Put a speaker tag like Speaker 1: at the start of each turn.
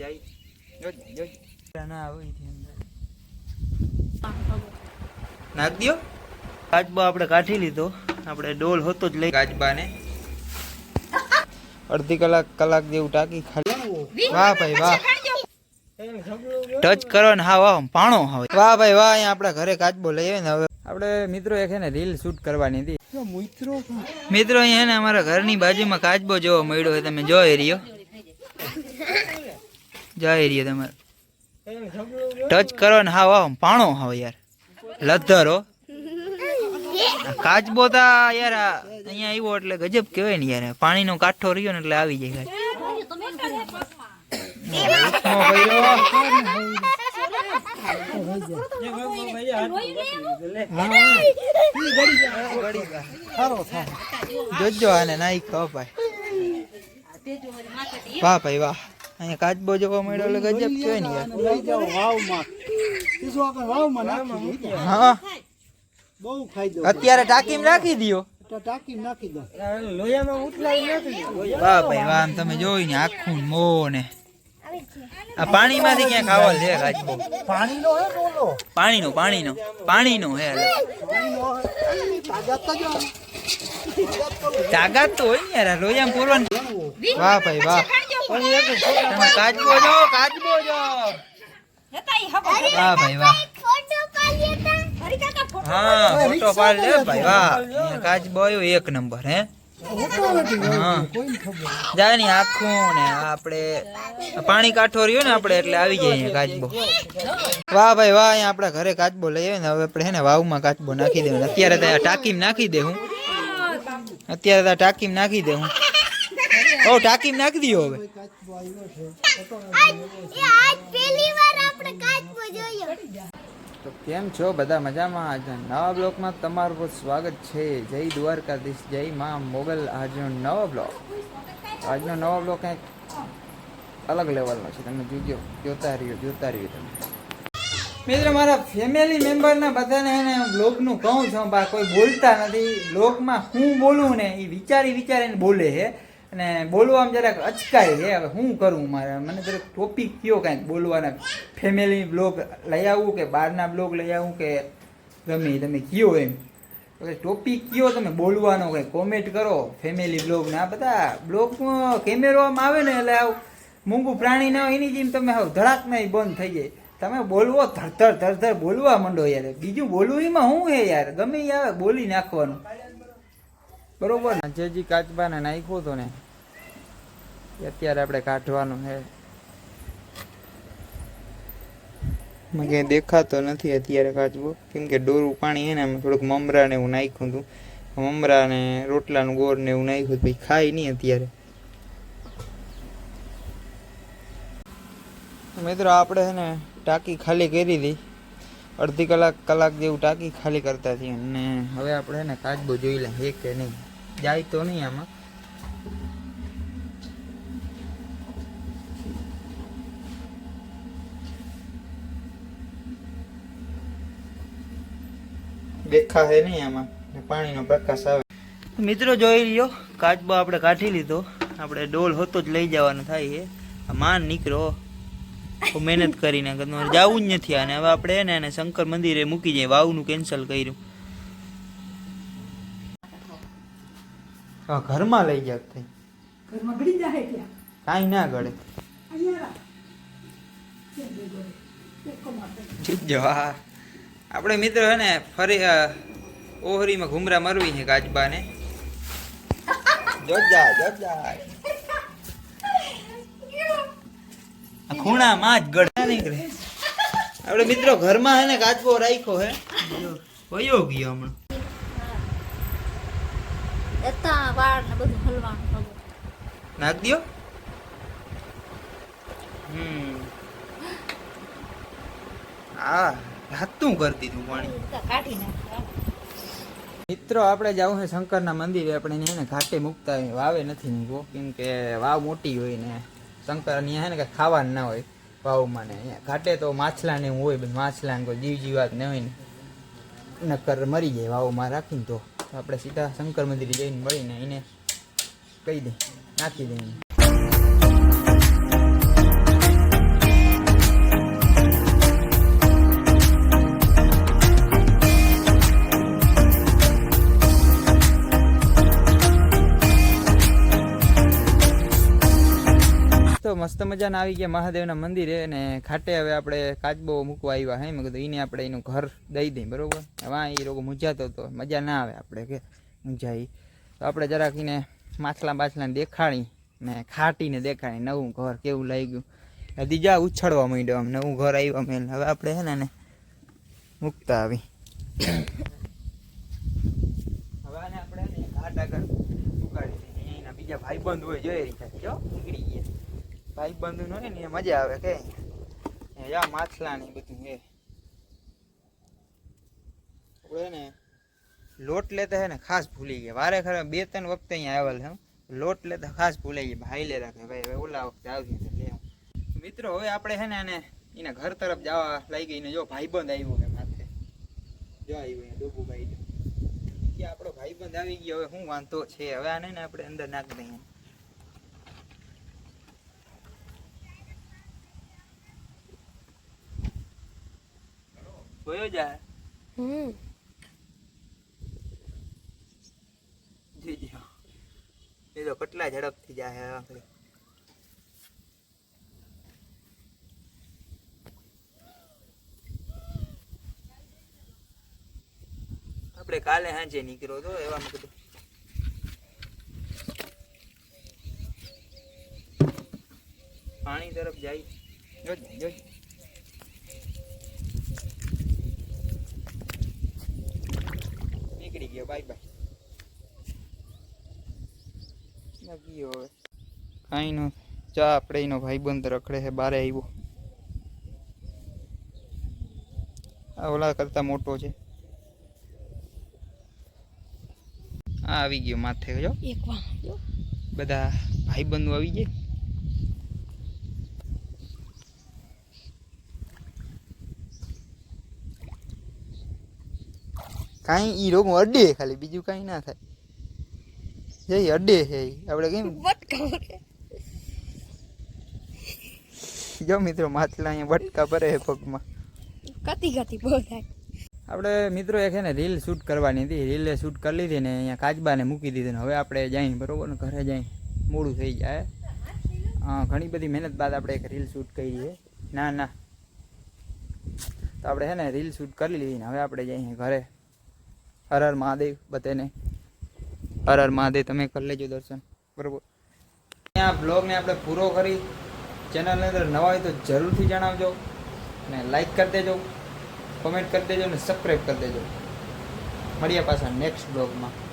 Speaker 1: જાય જોજ જોજ ના આવે અહીંથી અંદર. નાખ દો કાચબા આપણે કાઢી લીધો. આપણે ડોલ હતો જ લઈ. કાચબાને અડધી કલાક કલાક જેવું ટાંકી ખાલી. વાહ ભાઈ, વાહ. ટચ કરો ને હા વાહ પાણો હવે. વાહ ભાઈ, વાહ, અહીંયા આપણા ઘરે કાચબો લઈ આવે ને હવે. આપણે મિત્રો એક ને રીલ શૂટ કરવાની હતી. મિત્રો અહીંયા ને અમારા ઘરની બાજુમાં કાચબો જોવા મળ્યો હોય, તમે જોઈ રહ્યો. જોઈ રહ્યો તમારે ટચ કરો ને હા વાહ પાણો હાવ યાર. લધરો કાચબો તા યાર અહીંયા આવ્યો એટલે ગજબ કહેવાય ને યાર. પાણીનો કાઠો રહ્યો ને એટલે આવી જાય. જોજો આને નાઈ ખો વાહ ભાઈ, વાહ. અહીંયા કાચબો જોવા મળ્યો એટલે ગજબ કહેવાય ને યાર.
Speaker 2: લઈ જાઓ વાવમાં. બીજું આગળ વાવમાં નાખી
Speaker 1: હા.
Speaker 2: બહુ ખાઈ દો
Speaker 1: અત્યારે ટાકીમાં રાખી દ્યો.
Speaker 2: તો નાખી દો.
Speaker 1: વાહ ભાઈ વાહ આમ તમે જોઈ ને આખું મો ને આ પાણીમાંથી ક્યાં ખાવા છે કાચબો
Speaker 2: પાણીનો હે ડોલો
Speaker 1: પાણીનો પાણીનો પાણીનો હે તાકાત તો હોય ને યાર પૂરવાનું. વાહ ભાઈ વાહ. તમે આવ્યો એક નંબર હે જાય ને આખું ને આપણે પાણી કાઠો રહ્યો ને આપણે એટલે આવી જાય કાચબો વાહ ભાઈ વાહ અહીંયા આપણા ઘરે કાચબો લઈ આવે ને હવે આપણે હે ને વાવમાં કાચબો નાખી દેવાનો અત્યારે ત્યાં ટાંકીમાં નાખી દે. હું અત્યારે ત્યાં ટાંકીમાં નાખી દે હું ઓ, ટાંકીમાં નાખી દયો હવે. તો કેમ છો? બધા મજામાં? આજ નવા બ્લોગમાં તમારું સ્વાગત છે. જય દ્વારકાધીશ, જય માં મોગલ. આજનો નવો બ્લોગ આજનો નવો બ્લોગ કંઈક અલગ લેવલનો છે. તમે જોજો, જોતા રહ્યો જોતા રહ્યો તમે. મિત્રો, મારા ફેમિલી મેમ્બરના બધાને એને બ્લોગનું કહું છું. બા, કોઈ બોલતા નથી. બ્લોગમાં હું બોલું ને એ વિચારી વિચારીને બોલે છે. અને બોલવામાં જરાક અચકાય છે. હવે શું કરું મારે? મને જરાક ટોપિક કયો કાંઈક બોલવાના. ફેમિલી બ્લોગ લઈ આવવું કે બહારના બ્લોગ લઈ આવવું કે ગમે તમે કયો એમ? ટોપિક કયો તમે? બોલવાનો કંઈ કોમેન્ટ કરો? ફેમિલી બ્લોગ ના બધા બ્લોગમાં કેમેરો આમ આવે ને એટલે આવું મૂંગું પ્રાણી ના હોય એની જેમ તમે હવે ધડાક નહીં બંધ થઈ જાય. તમે બોલવો ધરધર ધરધર બોલવા માંડો યાર. બીજું બોલવું એમાં શું છે યાર? ગમે આવે બોલી નાખવાનું. બરોબર. ને જે કાચબાને નાખ્યો હતો ને અત્યારે આપણે કાઢવાનું છે. મને દેખાતો નથી અત્યારે કાચબો. કેમ કે ડોરું પાણી એને ને થોડુંક મમરા ને એવું નાખ્યું હતું. મમરા ને રોટલાનું ગોળ ને એવું નાખ્યું હતું, પછી ખાય નહીં અત્યારે. મિત્રો, આપણે છે ને ટાંકી ખાલી કરી હતી અડધી કલાક કલાક જેવું ટાંકી ખાલી કરતા હતી અને હવે આપણે ને કાચબો જોઈ લે કે નહીં? જાય તો નહીં આમાં. દેખા હે નહીં આમાં પાણીનો પ્રકાશ આવે. મિત્રો જોઈ લ્યો, કાચબો આપણે કાઢી લીધો. આપણે ડોલ હોતો જ લઈ જવાનો થાય છે. માન નીકળો. મહેનત કરીને જવું જ નથી આને. હવે આપણે એને શંકર મંદિરે મૂકી જાય વાવનું કેન્સલ કર્યું. ઘરમાં લઈ જાવ થઈ
Speaker 2: ઘરમાં ગળી જાય ત્યાં
Speaker 1: કાંઈ ના ગળે. જો હા આપણે મિત્રો હે ને ફરી ઓહરીમાં ઘુમરા મરવી છે કાચબાને જોજા જોજા આ ખૂણામાં જ ગળા નીકળે. આપણે મિત્રો ઘરમાં હે ને કાચબો રાખ્યો હે. જો, વયો ગયો હમણાં.
Speaker 3: એતા વાળ ને બધું હલવાનું બધું
Speaker 1: નાખ દ્યો. હમ. આ કરતી તું પાણી.
Speaker 3: કાઢી નાખ.
Speaker 1: મિત્રો આપણે જવું છે શંકરના મંદિરે આપણે એને ને ઘાટે મૂકતા હોય વાવે નથી મૂકવો કેમ કે વાવ મોટી હોય ને શંકર અહીંયા હે ને કાંઈ ખાવાનું ના હોય વાવમાં ને ઘાટે તો માછલા ને એવું હોય માછલા ને કોઈ જીવ જીવાત ને હોય ને નકર મરી જાય વાવમાં રાખીને તો. આપણે સીધા શંકર મંદિરે જઈને મળીને એને કહી દે નાખી દે મજાના આવી ગયા મહાદેવના મંદિરે અને ખાટે હવે આપણે કાચબો મૂકવા આવ્યા હે. મેં કીધું એને આપણે એનું ઘર દઈ દઈએ, બરાબર? હવે એ લોકો મૂંઝાતો હતો. મજા ના આવે આપણે કે મૂંઝાઈ. તો આપણે જરાક એને માછલા બાછલાને દેખાડી ને ખાટીને દેખાડી. નવું ઘર કેવું લાગ્યું. દીજા ઉછળવા માંડ્યો આમ, નવું ઘર આવ્યું મેં હવે આપણે હે ને મૂકતા આવી. હવે આપણે ઘાટ આગળ ઉગાડી દઈએ. બીજા ભાઈબંધ હોય જોઈ રીતે જો નીકળી ગયા. ભાઈબંધ નો હોય ને મજા આવે કે યા માછલા ને બધું એ આપણે ને, લોટ લેતા હે ને ખાસ ભૂલી ગયા. વારે ખરે બે ત્રણ વખતે અહીંયા આવેલ છે લોટ લેતા ખાસ ભૂલાઈ ગયા. ભાઈ લેતા કે ભાઈ, હવે ઓલા વખતે આવી તો લે મિત્રો, હવે આપણે છે ને આને એના ઘર તરફ જવા લઈ ગઈ ને જો ભાઈબંધ આવ્યો કે માથે. જો આવ્યો અહીંયા ડોબુભાઈ. જો કે આપણો ભાઈબંધ આવી ગયો, હવે શું વાંધો છે? હવે આને ને આપણે અંદર નાખી દઈએ. જોયો જાય?
Speaker 4: હમ.
Speaker 1: જી જી એ તો કેટલા ઝડપથી જાય આખરે આપણે કાલે સાંજે નીકળ્યો તો એવા કીધું. પાણી તરફ જાય. જોજે જોજે. નીકળી ગયો બાય બાય ગયો હવે કાંઈ નો. ચા આપણે એનો ભાઈબંધ રખડે છે બારે આવ્યો આ ઓલા કરતા મોટો છે. આ આવી ગયો માથે જો.
Speaker 4: એક વા જો
Speaker 1: બધા ભાઈબંધો આવી જાય કાંઈ ઈ રોગ અડે ખાલી બીજું કાંઈ ના થાય. જઈ અડે છે આપણે કેમ. જો મિત્રો માછલા અહીંયા વટકા ભરે છે પગમાં.
Speaker 4: કતી કતી બહુ થાય.
Speaker 1: આપણે મિત્રો એક છે ને રીલ શૂટ કરવાની હતી. રીલે શૂટ કરી લીધી ને અહીંયા કાચબાને મૂકી દીધી ને હવે આપણે જઈએ બરોબર ને? ઘરે જઈ મોડું થઈ જાય. ઘણી બધી મહેનત બાદ આપણે એક રીલ શૂટ કરી છે. ના ના. તો આપણે છે ને રીલ શૂટ કરી લીધી ને હવે આપણે જઈએ ઘરે. હર હર મહાદેવ બધાને. હર હર મહાદેવ, તમે કરી લેજો દર્શન. બરોબર? આ બ્લોગને આપણે પૂરો કરી. ચેનલની અંદર નવા હોય તો જરૂરથી જણાવજો અને લાઈક કરી દેજો કોમેન્ટ કરી દેજો અને સબસ્ક્રાઈબ કરી દેજો. મળીએ પાછા નેક્સ્ટ બ્લોગમાં.